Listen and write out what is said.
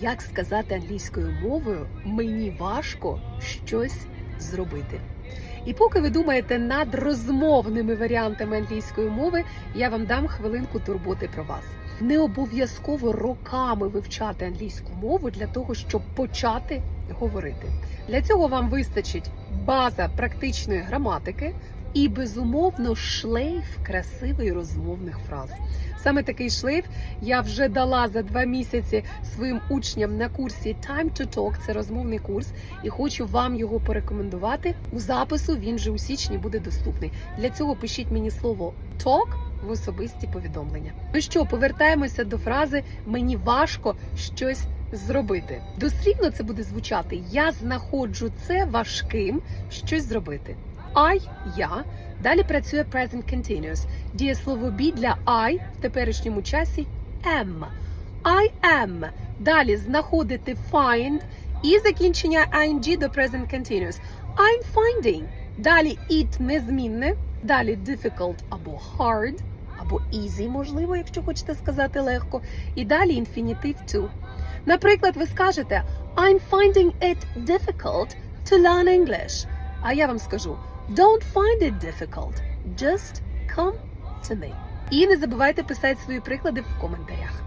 Як сказати англійською мовою мені важко щось зробити. І поки ви думаєте над розмовними варіантами англійської мови, я вам дам хвилинку турботи про вас. Не обов'язково роками вивчати англійську мову для того, щоб почати говорити. Для цього вам вистачить база практичної граматики і безумовно шлейф красивих розмовних фраз. Саме такий шлейф я вже дала за два місяці своїм учням на курсі Time to Talk, це розмовний курс, і хочу вам його порекомендувати. У запису він вже у січні буде доступний. Для цього пишіть мені слово talk в особисті повідомлення. Ну що, повертаємося до фрази Мені важко щось зробити. Дослівно це буде звучати Я знаходжу це важким щось зробити. I – я. Далі працює present continuous. Дієслово be для I в теперішньому часі am. I am. Далі знаходити find і закінчення ing до present continuous. I'm finding. Далі it незмінне. Далі difficult або hard, або easy, можливо, якщо хочете сказати легко. І далі infinitive to. Наприклад, ви скажете I'm finding it difficult to learn English. А я вам скажу Don't find it difficult. Just come to me. І не забувайте писати свої приклади в коментарях.